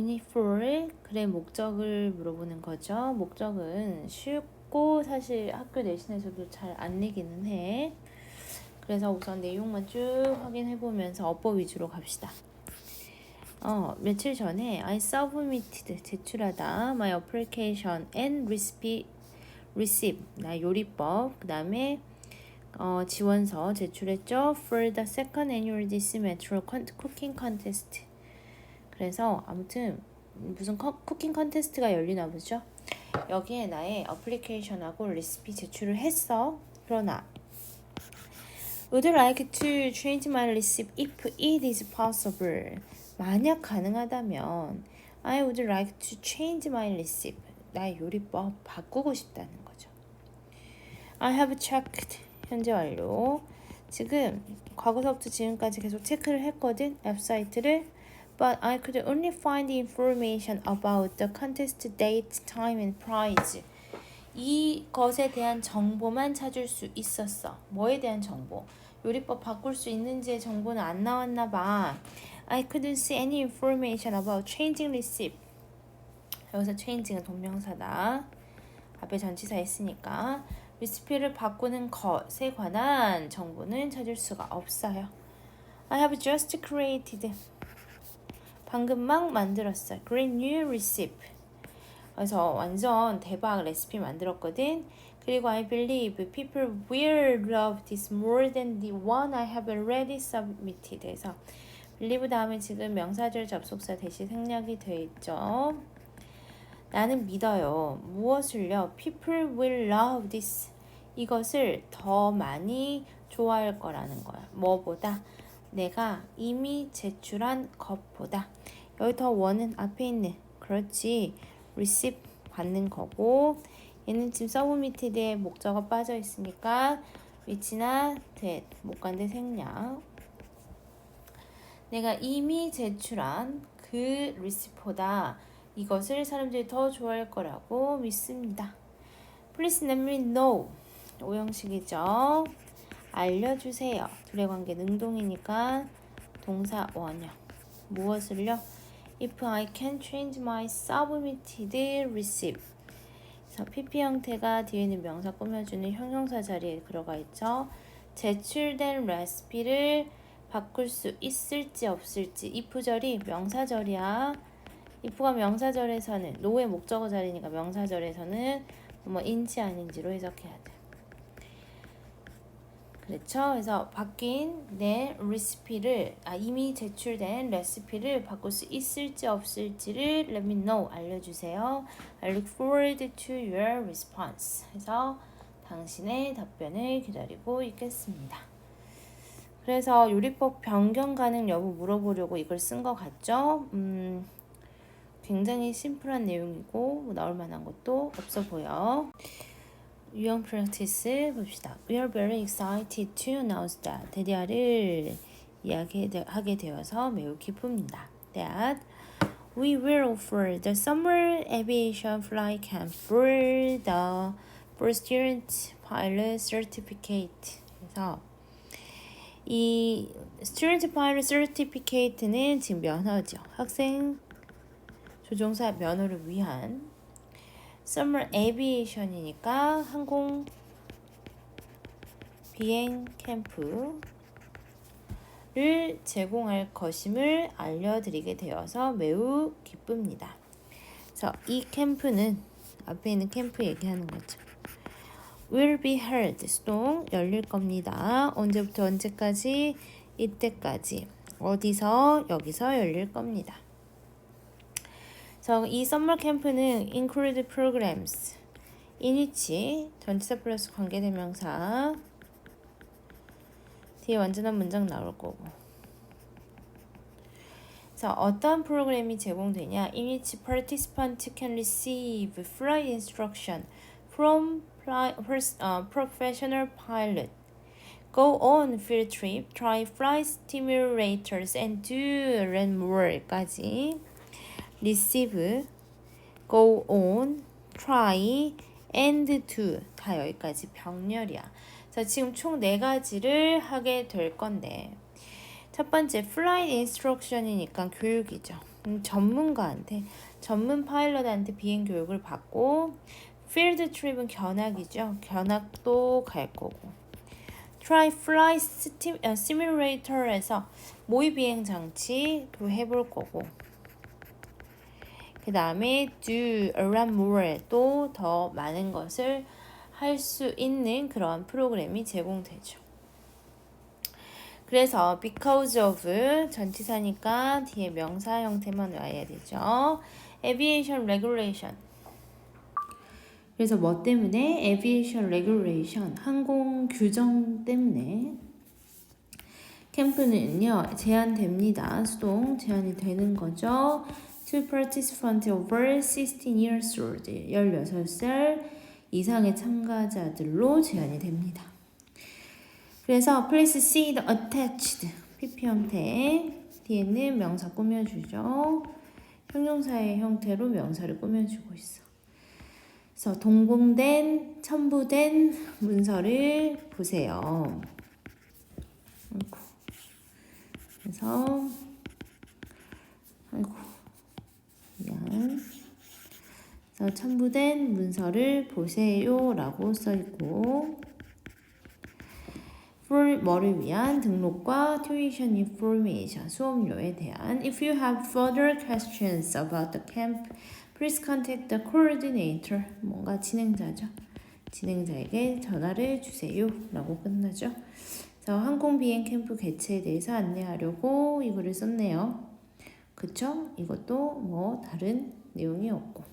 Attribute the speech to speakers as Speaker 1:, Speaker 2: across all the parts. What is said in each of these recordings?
Speaker 1: 4 글의 목적을 물어보는 거죠. 목적은 쉽고 사실 학교 내신에서도 잘 안 내기는 해. 그래서 우선 내용만 쭉 확인해 보면서 어법 위주로 갑시다. 어, 며칠 전에 I submitted 제출하다 my application and recipe receive 나 요리법 그다음에 어, 지원서 제출했죠. For the second annual DC Metro Con- Cooking Contest. 그래서 아무튼 무슨 커, 쿠킹 컨테스트가 열리나 보죠. 여기에 나의 어플리케이션하고 레시피 제출을 했어. 그러나 Would you like to change my recipe if it is possible? 만약 가능하다면 I would like to change my recipe. 나의 요리법 바꾸고 싶다는 거죠. I have checked. 현재 완료. 지금 과거서부터 지금까지 계속 체크를 했거든. 웹사이트를. But I could only find information about the contest date, time, and prize. 이것에 대한 정보만 찾을 수 있었어. 뭐에 대한 정보? 요리법 바꿀 수 있는지의 정보는 안 나왔나 봐. I couldn't see any information about changing recipe. 여기서 changing은 동명사다. 앞에 전치사 있으니까 레시피를 바꾸는 것에 관한 정보는 찾을 수가 없어요. I have just created. 방금 막 만들었어요. Great new recipe. 그래서 완전 대박 레시피 만들었거든. 그리고 I believe people will love this more than the one I have already submitted. 그래서 believe 다음에 지금 명사절 접속사 대시 생략이 돼 있죠. 나는 믿어요. 무엇을요? People will love this. 이것을 더 많이 좋아할 거라는 거야. 뭐보다? 내가 이미 제출한 것보다. 여기 더 원은 앞에 있는. 그렇지. receive 받는 거고. 얘는 지금 서브미티드에 목적어 빠져 있으니까 위치나 that 목관대 생략. 내가 이미 제출한 그 리시보다 이것을 사람들이 더 좋아할 거라고 믿습니다. Please let me know. 오형식이죠. 알려주세요. 둘의 관계 능동이니까 동사 원형. 무엇을요? If I can change my submitted receipt. 그래서 PP 형태가 뒤에 있는 명사 꾸며주는 형용사 자리에 들어가 있죠. 제출된 레시피를 바꿀 수 있을지 없을지 if절이 명사절이야. if가 명사절에서는 노의 목적어 자리니까 명사절에서는 뭐 인지 아닌지로 해석해야 돼. 그렇죠? 그래서 바뀐 내 레시피를 아 이미 제출된 레시피를 바꿀 수 있을지 없을지를 let me know 알려주세요. I look forward to your response. 해서 당신의 답변을 기다리고 있겠습니다. 그래서 요리법 변경 가능 여부 물어보려고 이걸 쓴 것 같죠? 음, 굉장히 심플한 내용이고 뭐 나올 만한 것도 없어 보여. 유형 프랙티스 봅시다. We are very excited to announce that 대디아를 이야기하게 되어서 매우 기쁩니다. That we will offer the summer aviation flight camp for the for student pilot certificate. 그래서 이 student pilot certificate는 지금 면허죠. 학생 조종사 면허를 위한 summer aviation이니까 항공 비행 캠프를 제공할 것임을 알려드리게 되어서 매우 기쁩니다. 그래서 이 캠프는 앞에 있는 캠프 얘기하는 거죠. will be held 수동 열릴 겁니다. 언제부터 언제까지 이때까지 어디서 여기서 열릴 겁니다. 그래서 이 썸머 캠프는 include programs in which 전치사 플러스 관계대명사 뒤에 완전한 문장 나올 거고 그래서 어떤 프로그램이 제공되냐 in which participant can receive flight instruction from professional pilot go on field trip, try flight simulators and do learn more까지 receive, go on, try, and do 다 여기까지 병렬이야. 자, 지금 총 네 가지를 하게 될 건데 첫 번째 flight instruction이니까 교육이죠. 음, 전문가한테 전문 파일럿한테 비행 교육을 받고 필드 트립은 견학이죠. 견학도 갈 거고 플라이 스팀 어, 시뮬레이터에서 모의 비행 장치도 해볼 거고 그 다음에 do around more 또 더 많은 것을 할 수 있는 그런 프로그램이 제공되죠. 그래서 because of 전치사니까 뒤에 명사 형태만 와야 되죠. aviation regulation. 그래서 뭐 때문에 aviation regulation 항공 규정 때문에 캠프는요 제한됩니다. 수동 제한이 되는 거죠. To participant over 16 years old 16살 이상의 참가자들로 제한이 됩니다. 그래서 place seed attached PP 형태 뒤에는 명사 꾸며주죠. 형용사의 형태로 명사를 꾸며주고 있어. 그래서 동봉된 첨부된 문서를 보세요. 아이고. 그래서 아이고 미안. 그래서 첨부된 문서를 보세요 라고 써 있고. for 뭐를 위한 등록과 tuition information 수업료에 대한 If you have further questions about the camp, please contact the coordinator. 뭔가 진행자죠. 진행자에게 전화를 주세요. 라고 끝나죠. 그래서 항공 비행 캠프 개최에 대해서 안내하려고 이거를 썼네요. 그쵸? 이것도 뭐 다른 내용이 없고.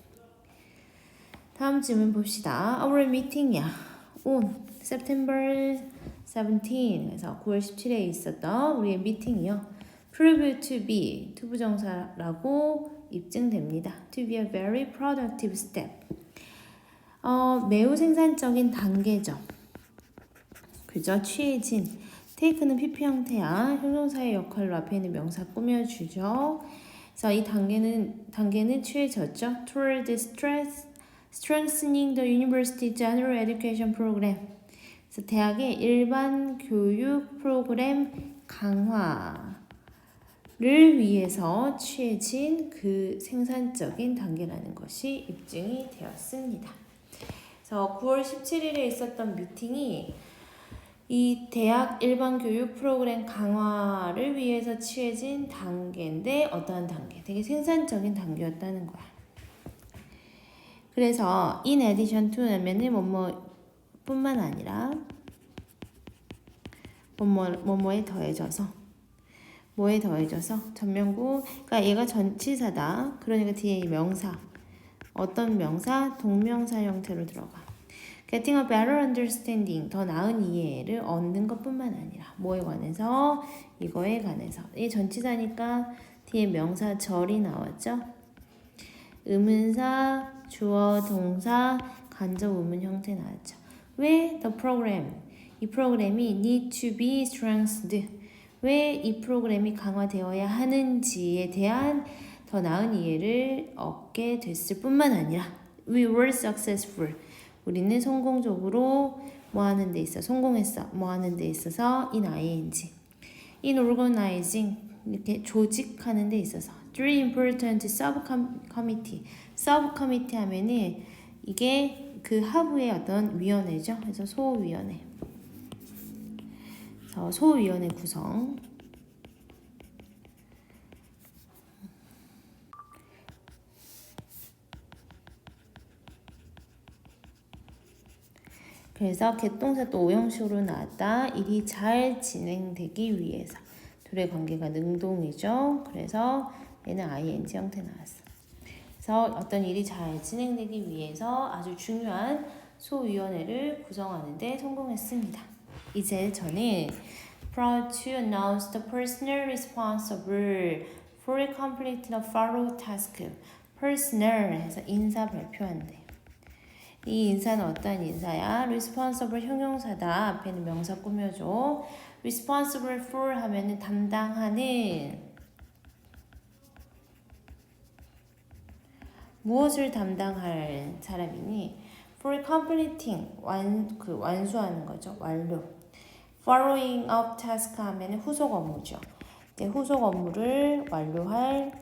Speaker 1: 다음 질문 봅시다. Our meeting이야. on September 17 그래서 9월 17일에 있었던 우리의 미팅이요. prove to be 투부정사라고 입증됩니다. to be a very productive step. 어, 매우 생산적인 단계죠. 그죠? 취해진. take는 pp 형태야. 형용사의 역할로 앞에 있는 명사 꾸며주죠. 그래서 이 단계는 단계는 취해졌죠. toward stress, strengthening the university general education program. 그래서 대학의 일반 교육 프로그램 강화를 위해서 취해진 그 생산적인 단계라는 것이 입증이 되었습니다. 그래서 9월 17일에 있었던 미팅이 이 대학 일반 교육 프로그램 강화를 위해서 취해진 단계인데 어떠한 단계? 되게 생산적인 단계였다는 거야. 그래서 in addition to 하면은 뭐뭐 뿐만 아니라 뭐뭐 뭐뭐에 더해져서 뭐에 더해져서 전명구 그러니까 얘가 전치사다. 그러니까 뒤에 이 명사 어떤 명사 동명사 형태로 들어가. Getting a better understanding 더 나은 이해를 얻는 것뿐만 아니라 뭐에 관해서 이거에 관해서 이 전치사니까 뒤에 명사 절이 나왔죠. 의문사 주어 동사 간접 의문 형태 나왔죠. 왜 the program? 이 프로그램이 need to be strengthened. 왜 이 프로그램이 강화되어야 하는지에 대한 더 나은 이해를 얻게 됐을 뿐만 아니라 we were successful. 우리는 성공적으로 뭐 하는 데 있어 성공했어 뭐 하는 데 있어서 in ing in organizing 이렇게 조직하는 데 있어서 three important subcommittee subcommittee 하면은 이게 그 하부의 어떤 위원회죠 그래서 소위원회 그래서 소위원회 구성 그래서 개동사 또 오형식으로 나왔다. 일이 잘 진행되기 위해서. 둘의 관계가 능동이죠. 그래서 얘는 ing 형태 나왔어. 그래서 어떤 일이 잘 진행되기 위해서 아주 중요한 소위원회를 구성하는데 성공했습니다. 이제 저는 proud to announce the personnel responsible for completing the follow task. personnel 해서 인사 발표한대. 이 인사는 어떤 인사야? responsible 형용사다. 앞에는 명사 꾸며줘. responsible for 하면은 담당하는 무엇을 담당할 사람이니? for completing 완 그 완수하는 거죠. 완료. following up task 하면은 후속 업무죠. 네, 후속 업무를 완료할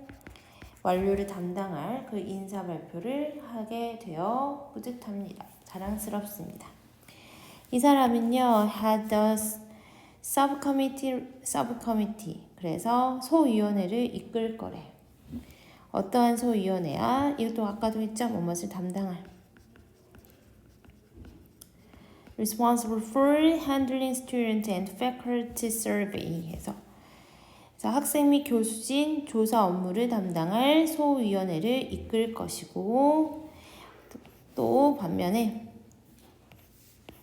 Speaker 1: 완료를 담당할 그 인사 발표를 하게 되어 뿌듯합니다. 자랑스럽습니다. 이 사람은요, had the subcommittee, subcommittee. 그래서 소위원회를 이끌 거래. 어떠한 소위원회야? 이것도 아까도 했죠. 무엇을 담당할. responsible for handling student and faculty survey 해서 학생 및 교수진 조사 업무를 담당할 소위원회를 이끌 것이고 또 반면에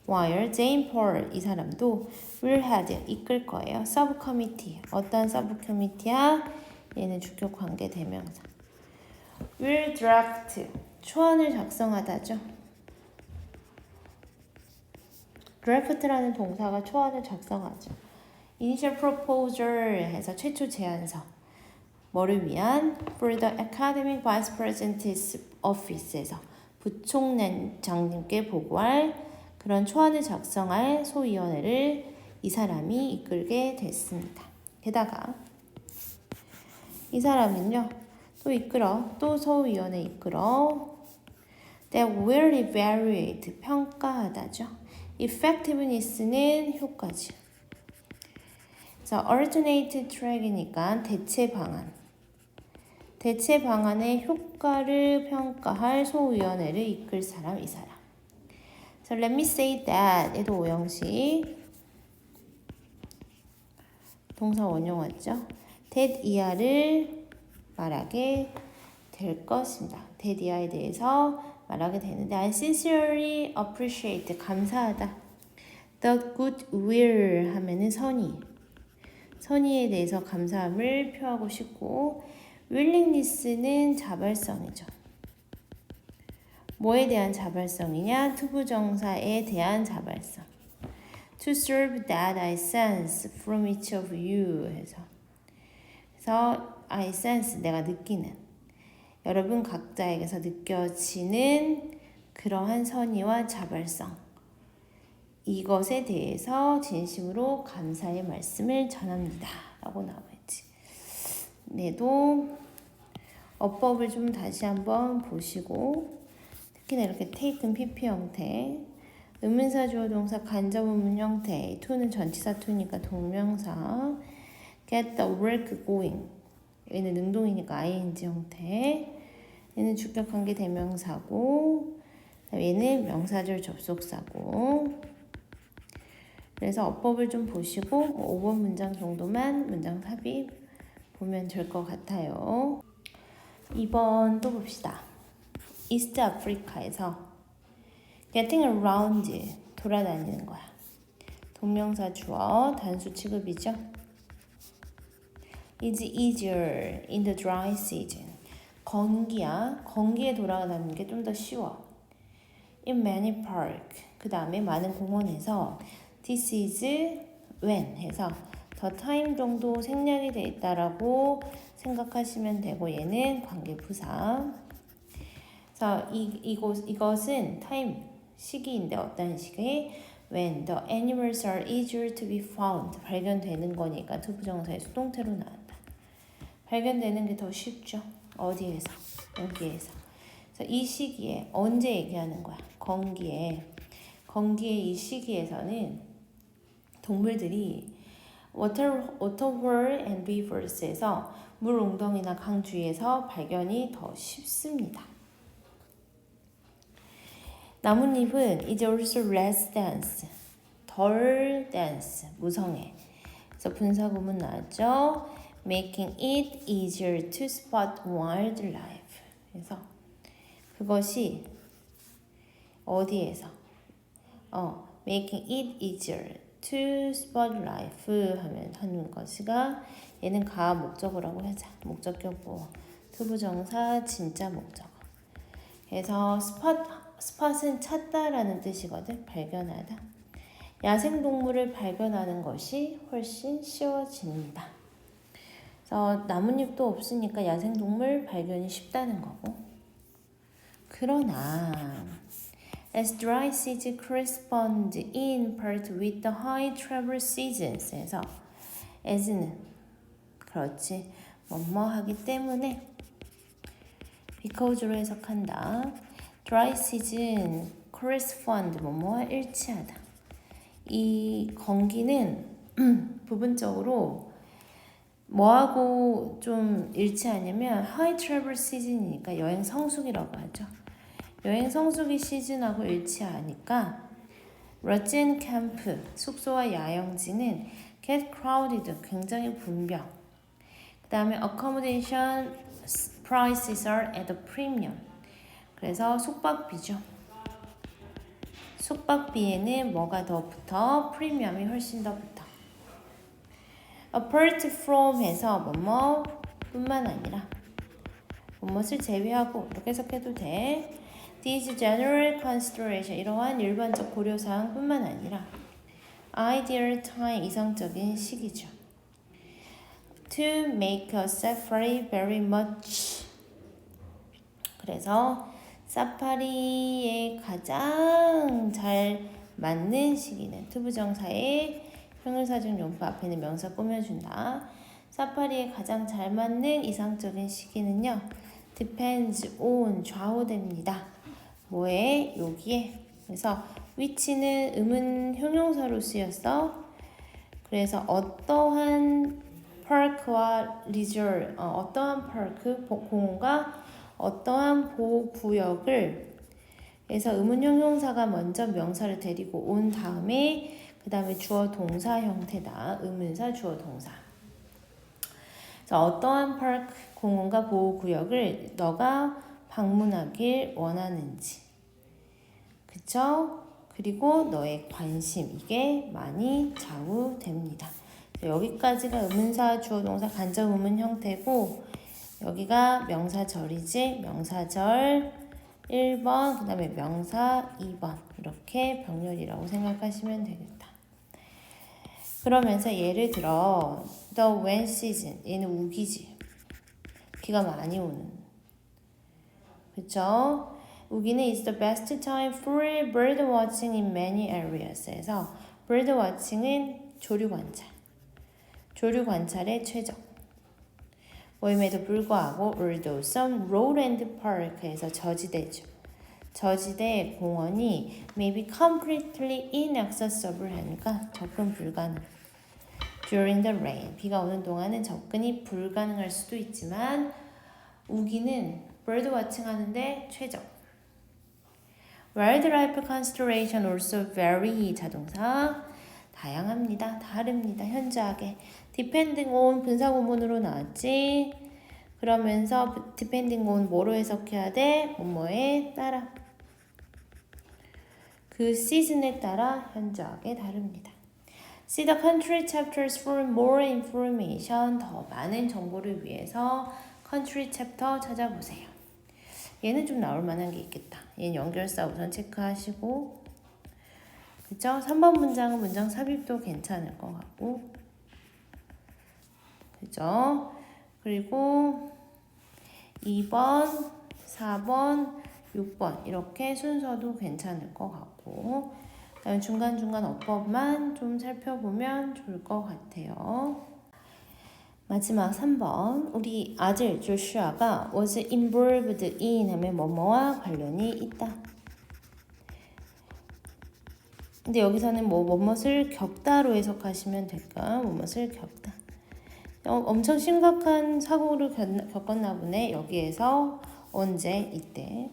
Speaker 1: while Jane Paul 이 사람도 will have 이끌 거예요. subcommittee 어떤 subcommittee야? 얘는 주격 관계 대명사. Will draft 초안을 작성하다죠. draft라는 동사가 초안을 작성하죠. initial proposal 해서 최초 제안서. 뭐를 위한 for the academic vice president's office에서 부총장님께 보고할 그런 초안을 작성할 소위원회를 이 사람이 이끌게 됐습니다. 게다가 이 사람은요 또 이끌어 또 소위원회 이끌어 that will evaluate 평가하다죠. effectiveness는 효과지. 자, alternate track이니까 대체 방안. 대체 방안의 효과를 평가할 소위원회를 이끌 사람 이 사람. 자, let me say that. 얘도 오형식. 동사 원형 왔죠? that 이하를 말하게 될 것입니다. 이하에 대해서 말하게 되는데 I sincerely appreciate 감사하다. The goodwill 하면은 선의. 선의에 대해서 감사함을 표하고 싶고 willingness는 자발성이죠. 뭐에 대한 자발성이냐? 투부정사에 대한 자발성. To serve that I sense from each of you 해서 그래서 I sense 내가 느끼는 여러분 각자에게서 느껴지는 그러한 선의와 자발성 이것에 대해서 진심으로 감사의 말씀을 전합니다. 라고 나와있지. 네도 어법을 좀 다시 한번 보시고 특히나 이렇게 taken pp 형태 의문사 주어 동사 간접 의문 형태 to는 전치사 to니까 동명사 get the work going 얘는 능동이니까 ing 형태 얘는 주격 관계 대명사고 얘는 명사절 접속사고 그래서 어법을 좀 보시고 5번 문장 정도만 문장 삽입 보면 될 것 같아요. 2번 또 봅시다. 이스트 아프리카에서 getting around 돌아다니는 거야. 동명사 주어 단수 취급이죠. Is easier in the dry season. 건기야. 건기에 돌아다니는 게 좀 더 쉬워. in many park. 그 다음에 많은 공원에서 this is when 해서 더 타임 정도 생략이 돼 있다라고 생각하시면 되고 얘는 관계 부사. 자, 이 이곳 이것은 타임 시기인데 어떤 시기? When the animals are easier to be found 발견되는 거니까 투부정사의 수동태로 나왔다. 발견되는 게 더 쉽죠. 어디에서? 여기에서. 이 시기에 언제 얘기하는 거야? 건기에 건기의 이 시기에서는 동물들이 water, waterhole and rivers에서 물 웅덩이나 강 주위에서 발견이 더 쉽습니다. 나뭇잎은 is also less dense, 덜 dense, 무성해. 그래서 분사 구문 나왔죠. Making it easier to spot wildlife. 그래서 그것이 어디에서 어 making it easier to spot life 하면 하는 것이가 얘는 가 목적어라고 하자. 목적격 보호. 투부정사 진짜 목적어. 그래서 스팟 스팟은 찾다라는 뜻이거든. 발견하다. 야생 동물을 발견하는 것이 훨씬 쉬워집니다. 그래서 나뭇잎도 없으니까 야생 동물 발견이 쉽다는 거고. 그러나 as dry season correspond in part with the high travel seasons. 에서 as는 그렇지 뭐뭐 하기 때문에 because로 해석한다. dry season correspond 뭐뭐와 일치하다. 이 건기는 부분적으로 뭐하고 좀 일치하냐면 high travel season이니까 여행 성수기라고 하죠. 여행 성수기 시즌하고 일치하니까 러진 캠프 숙소와 야영지는 get crowded 굉장히 붐벼. 그 다음에 accommodation prices are at a premium. 그래서 숙박비죠. 숙박비에는 뭐가 더 붙어? 프리미엄이 훨씬 더 붙어. Apart from 해서 뭐뭐 뿐만 아니라 뭐뭇을 제외하고 이렇게 해석해도 돼. These general consideration 이러한 일반적 고려 사항 뿐만 아니라 ideal time 이상적인 시기죠. To make a safari very much 그래서 사파리에 가장 잘 맞는 시기는 투부정사의 형용사적 용법 앞에는 명사 꾸며준다. 사파리에 가장 잘 맞는 이상적인 시기는요. depends on 좌우됩니다. 뭐에? 여기에. 그래서 위치는 의문 형용사로 쓰였어. 그래서 어떠한 파크와 리저 어, 어떠한 파크 공원과 어떠한 보호구역을 그래서 의문 형용사가 먼저 명사를 데리고 온 다음에 그 다음에 주어 동사 형태다. 의문사 주어 동사. 그래서 어떠한 파크 공원과 보호 구역을 너가 방문하길 원하는지. 그쵸? 그리고 너의 관심 이게 많이 좌우됩니다. 여기까지가 의문사 주어 동사 간접 의문 형태고 여기가 명사절이지 명사절 1번 그 다음에 명사 2번 이렇게 병렬이라고 생각하시면 되겠다. 그러면서 예를 들어 the when season 얘는 우기지 비가 많이 오는 그쵸? 우기는 is the best time for bird watching in many areas 에서 bird watching은 조류 관찰 조류 관찰의 최적 모임에도 불구하고 although some road and park에서 저지대죠. 저지대 공원이 may be completely inaccessible 하니까 접근 불가능. During the rain, 비가 오는 동안은 접근이 불가능할 수도 있지만 우기는 bird watching 하는데 최적. Wildlife consideration also vary 자동사 다양합니다. 다릅니다. 현저하게. depending on 분사 구문으로 나왔지. 그러면서 depending on 뭐로 해석해야 돼? 뭐뭐에 따라. 그 시즌에 따라 현저하게 다릅니다. See the country chapters for more information. 더 많은 정보를 위해서 country chapter 찾아보세요. 얘는 좀 나올 만한 게 있겠다. 얘는 연결사 우선 체크하시고 그죠? 3번 문장은 문장 삽입도 괜찮을 것 같고 그죠? 그리고 2번, 4번, 6번 이렇게 순서도 괜찮을 것 같고 그다음에 중간중간 어법만 좀 살펴보면 좋을 것 같아요. 마지막 3번 우리 아들 조슈아가 was involved in 하면 뭐뭐와 관련이 있다. 근데 여기서는 뭐 뭐뭇을 겪다로 해석하시면 될까? 뭐뭇을 겪다. 어, 엄청 심각한 사고를 겪었나 보네. 여기에서 언제 이때.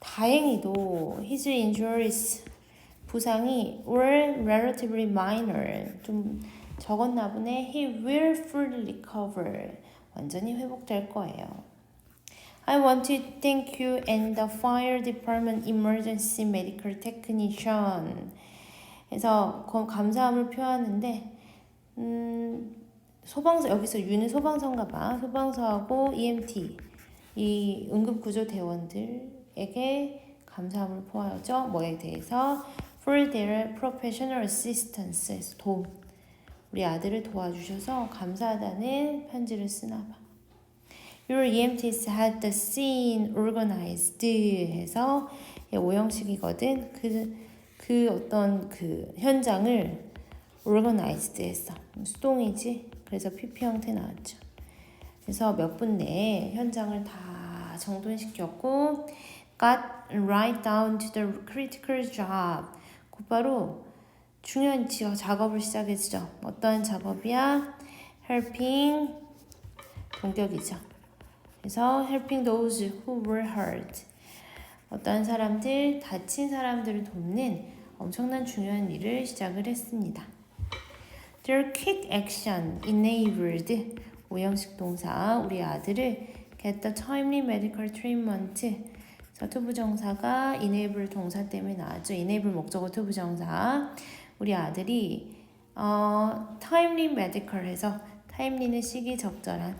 Speaker 1: 다행히도 his injuries 부상이 were relatively minor 좀 적었나 보네. He will fully recover 완전히 회복될 거예요. I want to thank you and the fire department emergency medical technician. 그래서 감사함을 표하는데 음, 소방서 여기서 유는 소방서인가 봐. 소방서하고 EMT 이 응급구조 대원들에게 감사함을 표하죠. 뭐에 대해서 their professional assistance 도움. 우리 아들을 도와주셔서 감사하다는 편지를 쓰나 봐. Your EMTs had the scene organized 해서 오형식이거든. 그, 그 어떤 그 현장을 organized 했어. 수동이지. 그래서 PP 형태 나왔죠. 그래서 몇 분 내에 현장을 다 정돈시켰고 got right down to the critical job. 곧바로 중요한 지어 작업을 시작했죠. 어떠한 작업이야? helping 동격이죠. 그래서 helping those who were hurt. 어떠한 사람들, 다친 사람들을 돕는 엄청난 중요한 일을 시작을 했습니다. Their quick action enabled 오형식 동사 우리 아들을 get the timely medical treatment 자, 투부정사가 enable 동사 때문에 나왔죠. enable 목적어 투부정사 우리 아들이 어, timely medical 해서 timely는 시기 적절한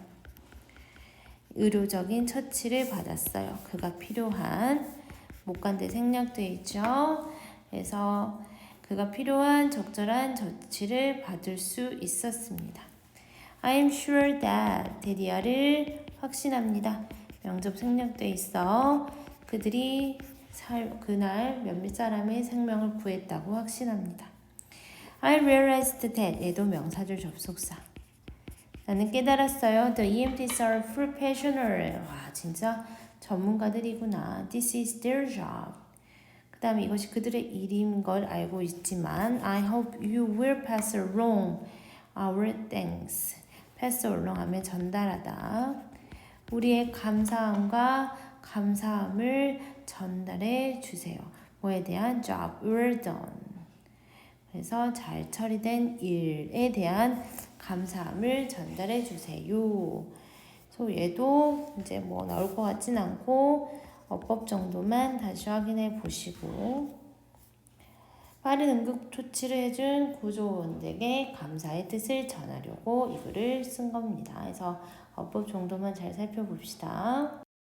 Speaker 1: 의료적인 처치를 받았어요. 그가 필요한 목간대 생략돼 있죠. 그래서 그가 필요한 적절한 조치를 받을 수 있었습니다. I'm sure that 데디아를 확신합니다. 명접 생략돼 있어. 그들이 살, 그날 몇몇 사람의 생명을 구했다고 확신합니다. I realized that 얘도 명사절 접속사. 나는 깨달았어요. The EMTs are professional. 와 진짜 전문가들이구나. This is their job. 그 다음에 이것이 그들의 일인 걸 알고 있지만 I hope you will pass along our thanks. pass along 하면 전달하다. 우리의 감사함과 감사함을 전달해 주세요. 뭐에 대한 job well done. 그래서 잘 처리된 일에 대한 감사함을 전달해 주세요. 그래서 얘도 이제 뭐 나올 것 같진 않고 어법 정도만 다시 확인해 보시고 빠른 응급 조치를 해준 구조원들에게 감사의 뜻을 전하려고 이 글을 쓴 겁니다. 그래서 어법 정도만 잘 살펴봅시다.